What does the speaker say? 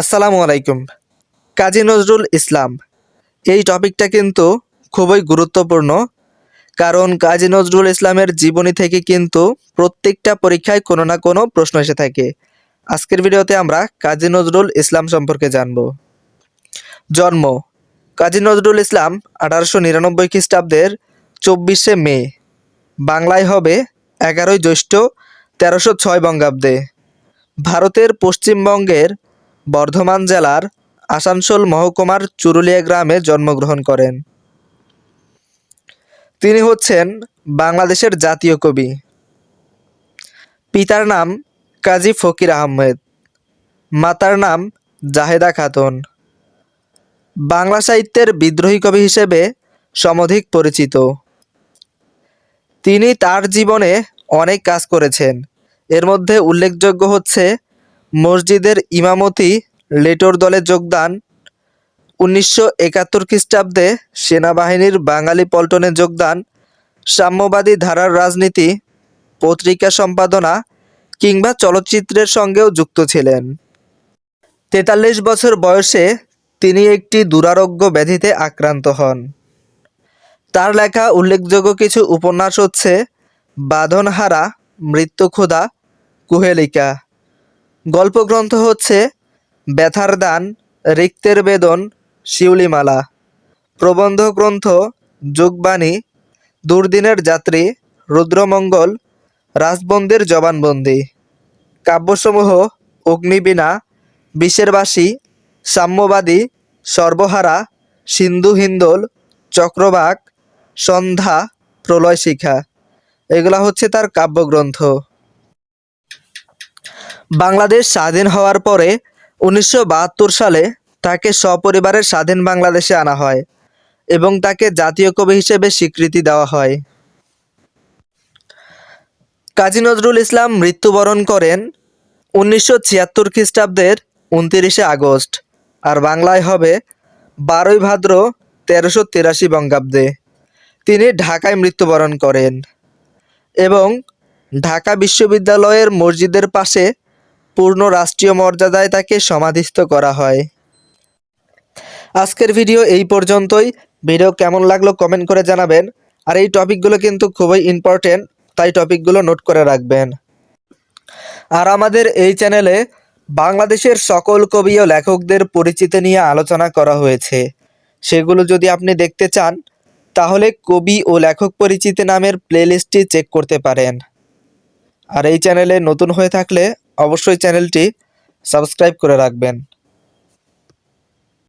আসসালামু আলাইকুম। কাজী নজরুল ইসলাম, এই টপিকটা কিন্তু খুবই গুরুত্বপূর্ণ, কারণ কাজী নজরুল ইসলামের জীবনী থেকে কিন্তু প্রত্যেকটা পরীক্ষায় কোনো না কোনো প্রশ্ন এসে থাকে। আজকের ভিডিওতে আমরা কাজী নজরুল ইসলাম সম্পর্কে জানব। জন্ম, কাজী নজরুল ইসলাম আঠারোশো নিরানব্বই খ্রিস্টাব্দের চব্বিশে মে, বাংলায় হবে এগারোই জ্যৈষ্ঠ তেরোশো ছয় বঙ্গাব্দে। ভারতের পশ্চিমবঙ্গের বর্ধমান জেলার আসানসোল মহকুমার চুরুলিয়া গ্রামে জন্মগ্রহণ করেন। তিনি হচ্ছেন বাংলাদেশের জাতীয় কবি। পিতার নাম কাজী ফকির আহমেদ, মাতার নাম জাহেদা খাতুন। বাংলা সাহিত্যের বিদ্রোহী কবি হিসেবে সমধিক পরিচিত। তিনি তার জীবনে অনেক কাজ করেছেন। এর মধ্যে উল্লেখযোগ্য হচ্ছে মসজিদের ইমামতি লেটোর দলে যোগদান। উনিশশো একাত্তর খ্রিস্টাব্দে সেনাবাহিনীর বাঙালি পল্টনে যোগদান। সাম্যবাদী ধারার রাজনীতি, পত্রিকা সম্পাদনা কিংবা চলচ্চিত্রের সঙ্গেও যুক্ত ছিলেন। তেতাল্লিশ বছর বয়সে তিনি একটি দুরারোগ্য ব্যাধিতে আক্রান্ত হন। তার লেখা উল্লেখযোগ্য কিছু উপন্যাস হচ্ছে বাঁধনহারা মৃত্যুক্ষুধা কুহেলিকা। গল্পগ্রন্থ হচ্ছে ব্যথার দান, রিক্তের বেদন, শিউলিমালা। প্রবন্ধ গ্রন্থ যোগবাণী, দুর্দিনের যাত্রী, রুদ্রমঙ্গল, রাজবন্দির জবানবন্দি। কাব্যসমূহ অগ্নিবীণা বিষের বাসী সাম্যবাদী, সর্বহারা, সিন্ধু হিন্দোল, চক্রবাক, সন্ধ্যা প্রলয় শিখা এগুলা হচ্ছে তার কাব্যগ্রন্থ। বাংলাদেশ স্বাধীন হওয়ার পরে উনিশশো বাহাত্তর সালে তাকে সপরিবারের স্বাধীন বাংলাদেশে আনা হয় এবং তাকে জাতীয় কবি হিসেবে স্বীকৃতি দেওয়া হয়। কাজী নজরুল ইসলাম মৃত্যুবরণ করেন উনিশশো ছিয়াত্তর খ্রিস্টাব্দের উনতিরিশে আগস্ট আর বাংলায় হবে বারোই ভাদ্র তেরোশো তিরাশি বঙ্গাব্দে। তিনি ঢাকায় মৃত্যুবরণ করেন এবং ঢাকা বিশ্ববিদ্যালয়ের মসজিদের পাশে পূর্ণ রাষ্ট্রীয় মর্যাদায় তাকে সমাধিস্থ করা হয়। আজকের ভিডিও এই পর্যন্তই। ভিডিও কেমন লাগল কমেন্ট করে জানাবেন। আর এই টপিকগুলো কিন্তু খুবই ইম্পর্টেন্ট তাই টপিকগুলো নোট করে রাখবেন। আর আমাদের এই চ্যানেলে বাংলাদেশের সকল কবি ও লেখকদের পরিচিতি নিয়ে আলোচনা করা হয়েছে। সেগুলো যদি আপনি দেখতে চান, তাহলে কবি ও লেখক পরিচিতি নামের প্লেলিস্টটি চেক করতে পারেন। আর এই চ্যানেলে নতুন হয়ে থাকলে অবশ্যই চ্যানেলটি সাবস্ক্রাইব করে রাখবেন।